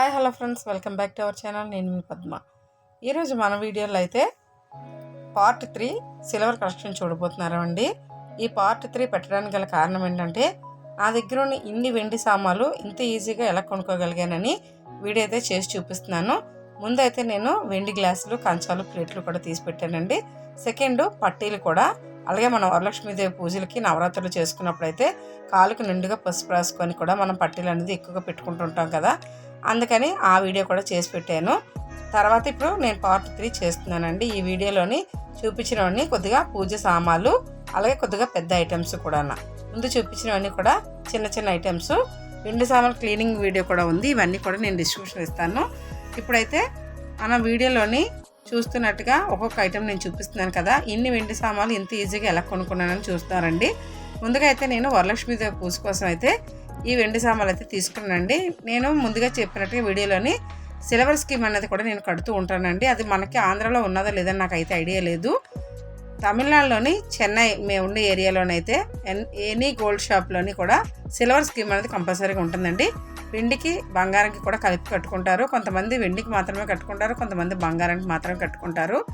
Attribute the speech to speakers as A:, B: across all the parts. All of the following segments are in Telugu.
A: Hi hello friends welcome back to our channel నేను మీ పద్మ. ఈరోజు మన వీడియోలో అయితే పార్ట్ త్రీ సిల్వర్ కలెక్షన్ చూడబోతున్నారండి ఈ పార్ట్ త్రీ పెట్టడానికి గల కారణం ఏంటంటే నా దగ్గర ఉన్న ఇన్ని వెండి సామాన్లు ఇంత ఈజీగా ఎలా కొనుక్కోగలిగానని వీడియో అయితే చేసి చూపిస్తున్నాను. ముందైతే నేను వెండి గ్లాసులు కంచాలు ప్లేట్లు కూడా తీసి పెట్టానండి. సెకండ్ పట్టీలు కూడా అలాగే మనం వరలక్ష్మీదేవి పూజలకి నవరాత్రులు చేసుకున్నప్పుడైతే కాలుకి కాలుకు నిండుగా పసుపు రాసుకొని కూడా మనం పట్టీలు అనేది ఎక్కువగా పెట్టుకుంటుంటాం కదా. అందుకని ఆ వీడియో కూడా చేసి పెట్టాను. తర్వాత ఇప్పుడు నేను పార్ట్ త్రీ చేస్తున్నానండి. ఈ వీడియోలోని చూపించినవన్నీ కొద్దిగా పూజ సామాన్లు అలాగే కొద్దిగా పెద్ద ఐటమ్స్ కూడా ముందు చూపించినవన్నీ కూడా చిన్న చిన్న ఐటమ్స్ రెండు సామాన్లు క్లీనింగ్ వీడియో కూడా ఉంది. ఇవన్నీ కూడా నేను డిస్క్రిప్షన్ ఇస్తాను. ఇప్పుడైతే మన వీడియోలోని చూస్తున్నట్టుగా ఒక్కొక్క ఐటెం నేను చూపిస్తున్నాను కదా. ఇన్ని వెండి సామాన్లు ఇంత ఈజీగా ఎలా కొనుక్కున్నానని చూస్తున్నారండి ముందుగా అయితే నేను వరలక్ష్మీదేవి పూజ కోసం అయితే ఈ వెండి సామాన్లు అయితే తీసుకున్నానండి. నేను ముందుగా చెప్పినట్టుగా వీడియోలోని సిల్వర్ స్కీమ్ అనేది కూడా నేను కడుతూ ఉంటానండి. అది మనకి ఆంధ్రాలో ఉన్నదో లేదని నాకు అయితే ఐడియా లేదు. తమిళనాడులోని చెన్నై మేము ఉండే ఏరియాలోనైతే ఎన్ ఎనీ గోల్డ్ షాప్లోని కూడా సిల్వర్ స్కీమ్ అనేది కంపల్సరీగా ఉంటుందండి. వెండికి బంగారంకి కూడా కలిపి కట్టుకుంటారు. కొంతమంది వెండికి మాత్రమే కట్టుకుంటారు. కొంతమంది బంగారానికి మాత్రమే కట్టుకుంటారు.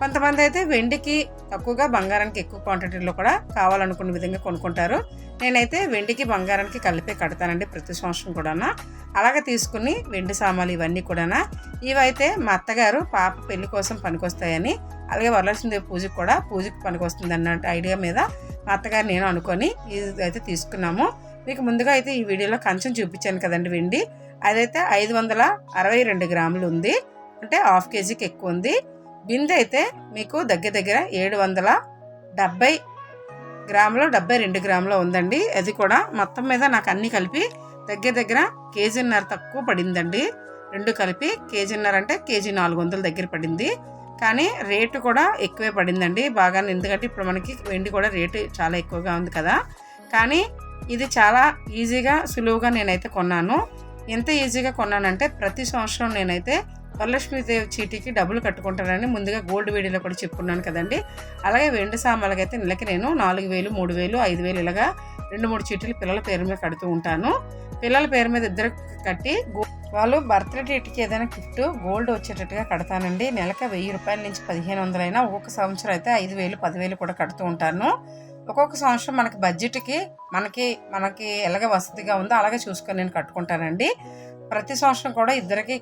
A: కొంతమంది అయితే వెండికి తక్కువగా బంగారానికి ఎక్కువ క్వాంటిటీలో కూడా కావాలనుకున్న విధంగా కొనుక్కుంటారు. నేనైతే వెండికి బంగారానికి కలిపే కడతానండి ప్రతి సంవత్సరం కూడా అలాగే తీసుకుని వెండి సామాన్లు ఇవన్నీ కూడా ఇవైతే మా అత్తగారు పాప పెళ్ళి కోసం పనికొస్తాయని అలాగే వరలక్ష్మీదేవి పూజకి కూడా పూజకి పనికొస్తుంది అన్న ఐడియా మీద మా అత్తగారు నేను అనుకొని ఇది అయితే తీసుకున్నాము. మీకు ముందుగా అయితే ఈ వీడియోలో కంచెం చూపించాను కదండి వెండి. అదైతే ఐదు వందల అరవై రెండు గ్రాములు ఉంది. అంటే హాఫ్ కేజీకి ఎక్కువ ఉంది. బిందె అయితే మీకు దగ్గర దగ్గర ఏడు వందల డెబ్బై గ్రాములు డెబ్బై రెండు గ్రాములు ఉందండి. అది కూడా మొత్తం మీద నాకు అన్నీ కలిపి దగ్గర దగ్గర కేజీన్నర తక్కువ పడిందండి. రెండు కలిపి కేజీన్నర అంటే కేజీ నాలుగు వందల దగ్గర పడింది. కానీ రేటు కూడా ఎక్కువే పడిందండి. బాగా ఎందుకంటే ఇప్పుడు మనకి వెండి కూడా రేటు చాలా ఎక్కువగా ఉంది కదా. కానీ ఇది చాలా ఈజీగా సులువుగా నేనైతే కొన్నాను. ఎంత ఈజీగా కొన్నానంటే ప్రతి సంవత్సరం నేనైతే వరలక్ష్మీదేవి చీటీకి డబ్బులు కట్టుకుంటానని ముందుగా గోల్డ్ వీడియోలో కూడా చెప్పుకున్నాను కదండి. అలాగే వెండి సామాన్లకి అయితే నెలకి నేను నాలుగు వేలు మూడు వేలు ఐదు వేలు ఇలాగా రెండు మూడు చీటీలు పిల్లల పేరు మీద కడుతూ ఉంటాను. పిల్లల పేరు మీద ఇద్దరు కట్టి వాళ్ళు బర్త్డే డేట్కి ఏదైనా గిఫ్ట్ గోల్డ్ వచ్చేటట్టుగా కడతానండి. నెలకి వెయ్యి రూపాయల నుంచి పదిహేను వందలైనా ఒక్కొక్క సంవత్సరం అయితే ఐదు వేలు పదివేలు కూడా కడుతూ ఉంటాను. ఒక్కొక్క సంవత్సరం మనకి బడ్జెట్కి మనకి మనకి ఎలాగ వసతిగా ఉందో అలాగే చూసుకొని నేను కట్టుకుంటానండి. ప్రతి సంవత్సరం కూడా ఇద్దరికి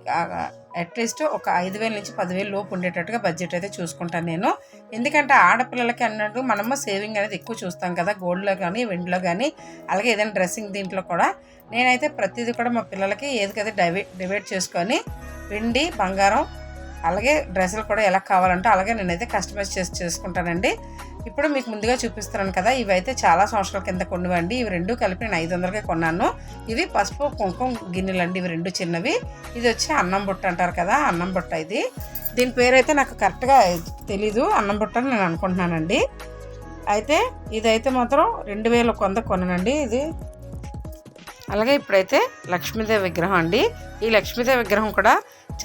A: అట్లీస్ట్ ఒక ఐదు వేల నుంచి పదివేలు లోపు ఉండేటట్టుగా బడ్జెట్ అయితే చూసుకుంటాను నేను. ఎందుకంటే ఆడపిల్లలకి అన్నట్టు మనము సేవింగ్ అనేది ఎక్కువ చూస్తాం కదా గోల్డ్లో కానీ వెండిలో కానీ అలాగే ఏదైనా డ్రెస్సింగ్ దీంట్లో కూడా. నేనైతే ప్రతిదీ కూడా మా పిల్లలకి ఏదికైతే డైవేట్ డివైడ్ చేసుకొని వెండి బంగారం అలాగే డ్రెస్సులు కూడా ఎలా కావాలంటే అలాగే నేనైతే కస్టమైజ్ చేసి చేసుకుంటానండి. ఇప్పుడు మీకు ముందుగా చూపిస్తున్నాను కదా ఇవైతే చాలా సంవత్సరాల కింద కొన్నవండి. ఇవి రెండు కలిపి నేను ఐదు వందలకే కొన్నాను. ఇవి పసుపు కుంకుమ గిన్నెలు అండి ఇవి రెండు చిన్నవి. ఇది వచ్చి అన్నం బుట్ట అంటారు కదా అన్నం బుట్ట ఇది. దీని పేరైతే నాకు కరెక్ట్గా తెలీదు అన్నం బుట్ట అని నేను అనుకుంటున్నానండి. అయితే ఇదైతే మాత్రం రెండు వేల కొంద కొన్నానండి ఇది. అలాగే ఇప్పుడైతే లక్ష్మీదేవి విగ్రహం అండి. ఈ లక్ష్మీదేవి విగ్రహం కూడా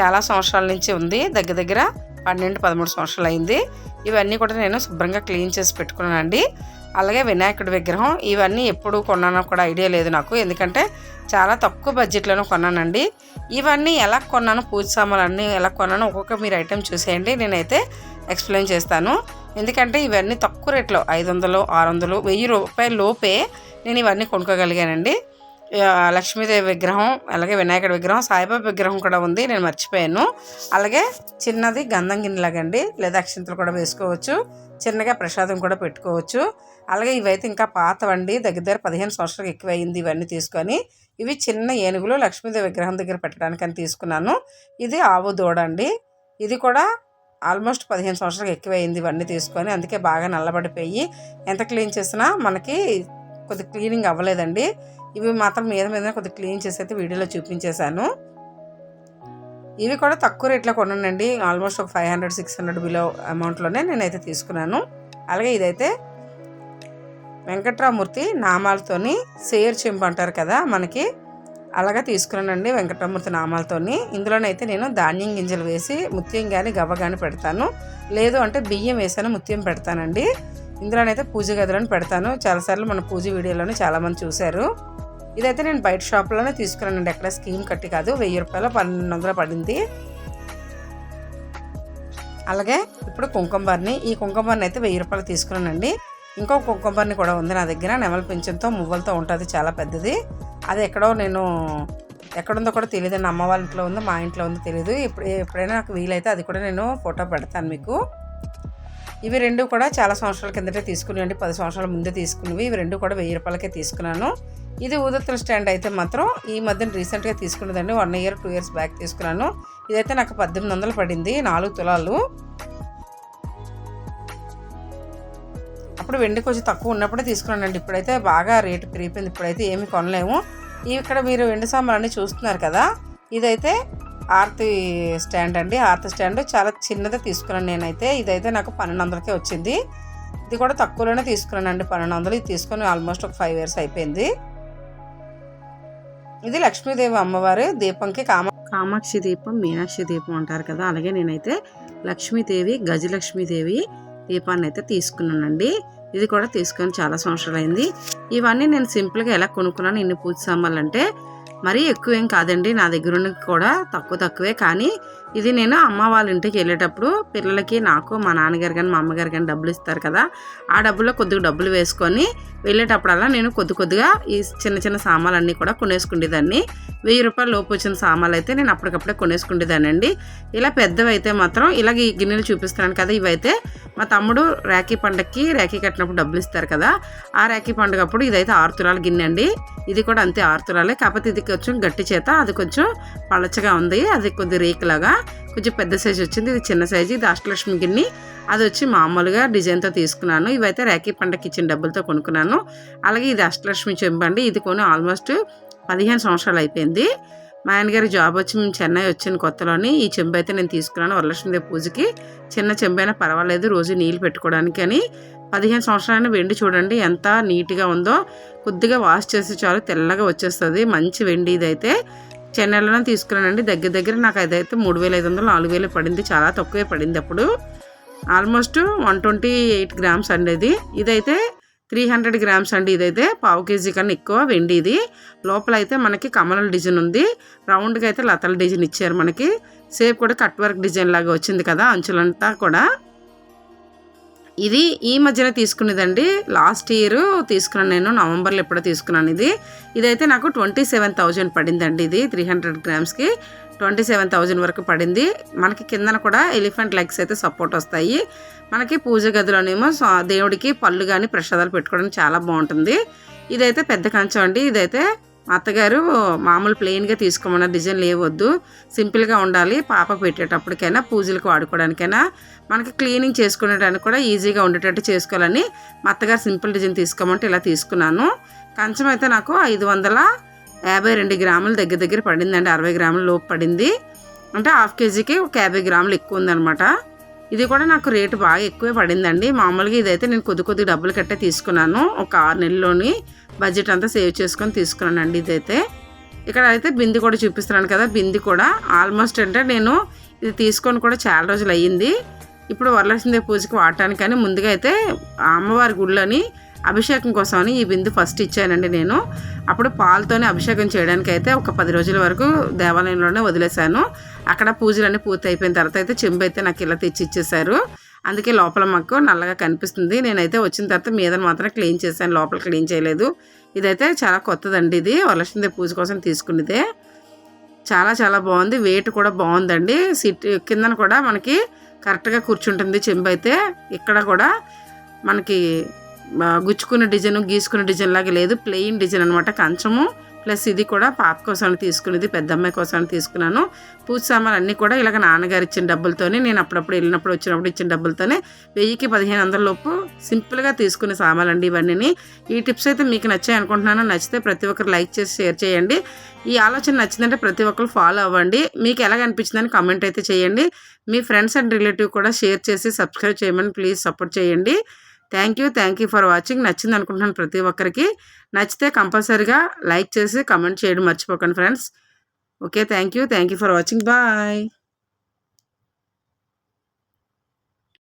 A: చాలా సంవత్సరాల నుంచి ఉంది. దగ్గర దగ్గర పన్నెండు పదమూడు సంవత్సరాలు అయింది. ఇవన్నీ కూడా నేను శుభ్రంగా క్లీన్ చేసి పెట్టుకున్నానండి. అలాగే వినాయకుడి విగ్రహం ఇవన్నీ ఎప్పుడు కొన్నానో కూడా ఐడియా లేదు నాకు. ఎందుకంటే చాలా తక్కువ బడ్జెట్లోనే కొన్నానండి. ఇవన్నీ ఎలా కొన్నాను పూజ సామాన్లు అన్నీ ఎలా కొన్నానో ఒక్కొక్క మీరు ఐటెం చూసేయండి. నేనైతే ఎక్స్ప్లెయిన్ చేస్తాను. ఎందుకంటే ఇవన్నీ తక్కువ రేట్లో ఐదు వందలు ఆరు వందలు వెయ్యి రూపాయల లోపే నేను ఇవన్నీ కొనుక్కోగలిగానండి. లక్ష్మీదేవి విగ్రహం అలాగే వినాయకుడి విగ్రహం సాయిబాబా విగ్రహం కూడా ఉంది. నేను మర్చిపోయాను. అలాగే చిన్నది గంధం గిన్నెలాగండి లేదా అక్షింతలు కూడా వేసుకోవచ్చు. చిన్నగా ప్రసాదం కూడా పెట్టుకోవచ్చు. అలాగే ఇవైతే ఇంకా పాతవండి. దగ్గర దగ్గర పదిహేను సంవత్సరాలకు ఎక్కువ అయింది ఇవన్నీ తీసుకొని. ఇవి చిన్న ఏనుగులు లక్ష్మీదేవి విగ్రహం దగ్గర పెట్టడానికి అని తీసుకున్నాను. ఇది ఆవు దూడ అండి. ఇది కూడా ఆల్మోస్ట్ పదిహేను సంవత్సరాలకు ఎక్కువ అయింది ఇవన్నీ తీసుకొని. అందుకే బాగా నల్లబడిపోయి ఎంత క్లీన్ చేసినా మనకి కొద్ది క్లీనింగ్ అవ్వలేదండి. ఇవి మాత్రం మీద మీద కొద్దిగా క్లీన్ చేసి అయితే వీడియోలో చూపించేశాను. ఇవి కూడా తక్కువ రేట్లో కొనండి. ఆల్మోస్ట్ ఒక five hundred six hundred below అమౌంట్లోనే నేనైతే తీసుకున్నాను. అలాగే ఇదైతే వెంకట్రామూర్తి నామాలతోని సేర్ చెంపు అంటారు కదా మనకి. అలాగా తీసుకున్నానండి వెంకటరామూర్తి నామాలతోని. ఇందులోనైతే నేను ధాన్యం గింజలు వేసి ముత్యం కానీ గవ్వ కానీ పెడతాను. లేదు అంటే బియ్యం వేసాను ముత్యం పెడతానండి. ఇందులోనైతే పూజ గదిలోని పెడతాను. చాలాసార్లు మన పూజ వీడియోలోనే చాలామంది చూశారు. ఇదైతే నేను బయట షాప్లోనే తీసుకున్నానండి. ఎక్కడ స్కీమ్ కట్టి కాదు. వెయ్యి రూపాయలు పన్నెండు వందలు పడింది. అలాగే ఇప్పుడు కుంకుమబర్ని ఈ కుంకుమబర్ని అయితే వెయ్యి రూపాయలు తీసుకున్నానండి. ఇంకో కుంకుమబర్ని కూడా ఉంది నా దగ్గర. నెమల పింఛంతో మువ్వలతో ఉంటుంది. చాలా పెద్దది. అది ఎక్కడో నేను ఎక్కడుందో కూడా తెలియదు అమ్మ వాళ్ళ ఇంట్లో ఉందో మా ఇంట్లో ఉందో తెలియదు ఇప్పుడు ఎప్పుడైనా నాకు వీలైతే అది కూడా నేను ఫోటో పెడతాను మీకు. ఇవి రెండు కూడా చాలా సంవత్సరాల కిందటే తీసుకున్నాయండి పది సంవత్సరాల ముందే తీసుకున్నవి. ఇవి రెండు కూడా వెయ్యి రూపాయలకే తీసుకున్నాను. ఇది ఊదత్తుల స్టాండ్ అయితే మాత్రం ఈ మధ్యన రీసెంట్గా తీసుకున్నదండి. One year two years back తీసుకున్నాను. ఇదైతే నాకు పద్దెనిమిది వందలు పడింది. నాలుగు తులాలు. అప్పుడు వెండి కొంచెం తక్కువ ఉన్నప్పుడే తీసుకున్నానండి. ఇప్పుడైతే బాగా రేటు పెరిగిపోయింది. ఇప్పుడైతే ఏమి కొనలేము. ఇక్కడ మీరు వెండి సాంబార్ చూస్తున్నారు కదా ఇదైతే ఆర్తి స్టాండ్ అండి. ఆర్తి స్టాండ్ చాలా చిన్నది తీసుకున్నాను నేనైతే. ఇదైతే నాకు పన్నెండు వందలకే వచ్చింది. ఇది కూడా తక్కువలోనే తీసుకున్నానండి. పన్నెండు వందలు. ఇది తీసుకొని ఆల్మోస్ట్ ఒక ఫైవ్ ఇయర్స్ అయిపోయింది. ఇది లక్ష్మీదేవి అమ్మవారి దీపంకి కామ కామాక్షి దీపం మీనాక్షి దీపం అంటారు కదా. అలాగే నేనైతే లక్ష్మీదేవి గజలక్ష్మీదేవి దీపాన్ని అయితే తీసుకున్నానండి. ఇది కూడా తీసుకొని చాలా సంవత్సరాలు అయింది ఇవన్నీ నేను సింపుల్గా ఎలా కొనుక్కున్నాను ఇన్ని పూజ సామాన్లు అంటే మరీ ఎక్కువేం కాదండి నా దగ్గర కూడా తక్కువ తక్కువే. కానీ ఇది నేను అమ్మ వాళ్ళ ఇంటికి వెళ్ళేటప్పుడు పిల్లలకి నాకు మా నాన్నగారు కానీ మా అమ్మగారు కానీ డబ్బులు ఇస్తారు కదా ఆ డబ్బుల్లో కొద్దిగా డబ్బులు వేసుకొని వెళ్ళేటప్పుడల్లా నేను కొద్ది కొద్దిగా ఈ చిన్న చిన్న సామాన్లన్నీ కూడా కొనేసుకునేదాన్ని వెయ్యి రూపాయలు లోపు వచ్చిన సామాన్లు అయితే నేను అప్పటికప్పుడే కొనేసుకునేదాన్ని అండి ఇలా పెద్దవి అయితే మాత్రం ఇలాగ ఈ గిన్నెలు చూపిస్తున్నాను కదా ఇవైతే మా తమ్ముడు రాఖీ పండగకి రాఖీ కట్టినప్పుడు డబ్బులు ఇస్తారు కదా ఆ రాఖీ పండుగ అప్పుడు ఇదైతే ఆరు తులాల గిన్నె అండి. ఇది కూడా అంతే ఆరు తులాలే కాకపోతే ఇది కొంచెం గట్టి చేత అది కొంచెం పలచగా ఉంది. అది కొద్ది రేకులాగా కొంచెం పెద్ద సైజు వచ్చింది. ఇది చిన్న సైజు ఇది అష్టలక్ష్మి గిన్నె. అది వచ్చి మామూలుగా డిజైన్తో తీసుకున్నాను. ఇవైతే రాఖీ పండకి ఇచ్చిన డబ్బులతో కొనుక్కున్నాను. అలాగే ఇది అష్టలక్ష్మి చెంబండి ఇది కొని ఆల్మోస్ట్ పదిహేను సంవత్సరాలు అయిపోయింది. మా ఆయనగారి జాబ్ వచ్చి మేము చెన్నై వచ్చిన కొత్తలోని ఈ చెంబు అయితే నేను తీసుకున్నాను వరలక్ష్మీదేవి పూజకి. చిన్న చెంబైనా పర్వాలేదు రోజు నీళ్ళు పెట్టుకోవడానికి అని. పదిహేను సంవత్సరాలని వెండి చూడండి ఎంత నీట్గా ఉందో. కొద్దిగా వాష్ చేసి చాలు తెల్లగా వచ్చేస్తుంది. మంచి వెండి ఇదైతే. చెన్నైలోనే తీసుకున్నానండి. దగ్గర దగ్గర నాకు అదైతే మూడు వేల ఐదు వందలు నాలుగు వేలు పడింది. చాలా తక్కువే పడింది అప్పుడు. Almost one twenty eight grams అండి ఇది. ఇదైతే త్రీ హండ్రెడ్ గ్రామ్స్ అండి ఇదైతే. పావు కేజీ కన్నా ఎక్కువ వెండి ఇది. లోపల అయితే మనకి కమల డిజైన్ ఉంది. రౌండ్గా అయితే లతల డిజైన్ ఇచ్చారు మనకి. సేఫ్ కూడా కట్ వర్క్ డిజైన్ లాగా వచ్చింది కదా అంచులంతా కూడా. ఇది ఈ మధ్యన తీసుకునేదండి లాస్ట్ ఇయర్ తీసుకున్నాను నేను. నవంబర్లో ఎప్పుడో తీసుకున్నాను ఇది. ఇదైతే నాకు ట్వంటీ సెవెన్ థౌజండ్ పడిందండి ఇది త్రీ హండ్రెడ్ గ్రామ్స్కి. ట్వంటీ సెవెన్ థౌజండ్ వరకు పడింది. మనకి కిందన కూడా ఎలిఫెంట్ లెగ్స్ అయితే సపోర్ట్ వస్తాయి. మనకి పూజ గదిలోనేమో దేవుడికి పళ్ళు కానీ ప్రసాదాలు పెట్టుకోవడానికి చాలా బాగుంటుంది. ఇదైతే పెద్ద కంచం అండి. ఇదైతే మా అత్తగారు మామూలు ప్లెయిన్గా తీసుకోమన్న డిజైన్ లేవద్దు. సింపుల్గా ఉండాలి. పాప పెట్టేటప్పటికైనా పూజలకు వాడుకోవడానికైనా మనకి క్లీనింగ్ చేసుకునేటానికి కూడా ఈజీగా ఉండేటట్టు చేసుకోవాలని మా అత్తగారు సింపుల్ డిజైన్ తీసుకోమంటే ఇలా తీసుకున్నాను. కంచం అయితే నాకు ఐదు వందల యాభై రెండు గ్రాముల దగ్గర దగ్గర పడిందండి. అరవై గ్రాముల లోపు పడింది. అంటే హాఫ్ కేజీకి ఒక యాభై గ్రాములు ఎక్కువ ఉందనమాట ఇది కూడా నాకు రేటు బాగా ఎక్కువే పడిందండి. మామూలుగా ఇదైతే నేను కొద్ది కొద్ది డబ్బులు కట్టే తీసుకున్నాను. ఒక ఆరు నెలల్లోని బడ్జెట్ అంతా సేవ్ చేసుకొని తీసుకున్నానండి ఇదైతే. ఇక్కడ అయితే బింది కూడా చూపిస్తున్నాను కదా బింది కూడా. ఆల్మోస్ట్ అంటే నేను ఇది తీసుకొని కూడా చాలా రోజులు అయ్యింది. ఇప్పుడు వరలక్ష్మీదేవి పూజకి వాడటానికని ముందుగా అయితే అమ్మవారి గుళ్ళని అభిషేకం కోసమని ఈ బిందు ఫస్ట్ ఇచ్చానండి నేను. అప్పుడు పాలతోనే అభిషేకం చేయడానికి అయితే ఒక పది రోజుల వరకు దేవాలయంలోనే వదిలేశాను. అక్కడ పూజలన్నీ పూర్తి అయిపోయిన తర్వాత అయితే చెంబు అయితే నాకు ఇలా తెచ్చి ఇచ్చేసారు అందుకే లోపల మాకు నల్లగా కనిపిస్తుంది. నేనైతే వచ్చిన తర్వాత మీద మాత్రం క్లీన్ చేశాను. లోపల క్లీన్ చేయలేదు. ఇదైతే చాలా కొత్తదండి ఇది. వరలక్ష్మీదేవి పూజ కోసం తీసుకునేదే చాలా చాలా బాగుంది. వెయిట్ కూడా బాగుందండి. సిట్ కిందన కూడా మనకి కరెక్ట్గా కూర్చుంటుంది చెంబు అయితే ఇక్కడ కూడా మనకి గుచ్చుకున్న డిజైన్ గీసుకున్న డిజైన్ లాగా లేదు. ప్లెయిన్ డిజైన్ అనమాట కంచము. ప్లస్ ఇది కూడా పాప కోసం తీసుకునేది పెద్దమ్మాయి కోసం తీసుకున్నాను. పూజ సామాన్లు అన్నీ కూడా ఇలాగ నాన్నగారు ఇచ్చిన డబ్బులతోనే నేను అప్పుడప్పుడు వెళ్ళినప్పుడు వచ్చినప్పుడు ఇచ్చిన డబ్బులతోనే వెయ్యికి పదిహేను వందల లోపు సింపుల్గా తీసుకునే సామాన్లు అండి ఇవన్నీ ఈ టిప్స్ అయితే మీకు నచ్చాయి అనుకుంటున్నాను. నచ్చితే ప్రతి ఒక్కరు లైక్ చేసి షేర్ చేయండి. ఈ ఆలోచన నచ్చిందంటే ప్రతి ఒక్కరు ఫాలో అవ్వండి. మీకు ఎలాగ అనిపించిందని కామెంట్ అయితే చేయండి. మీ ఫ్రెండ్స్ అండ్ రిలేటివ్ కూడా షేర్ చేసి సబ్స్క్రైబ్ చేయమని ప్లీజ్ సపోర్ట్ చేయండి. Thank you thank you for watching. నచ్చింది అనుకుంటున్నాను ప్రతి ఒక్కరికి. నచ్చితే కంపల్సరీగా లైక్ చేసి కమెంట్ చేయడం మర్చిపోకండి friends. Okay thank you thank you for watching. Bye.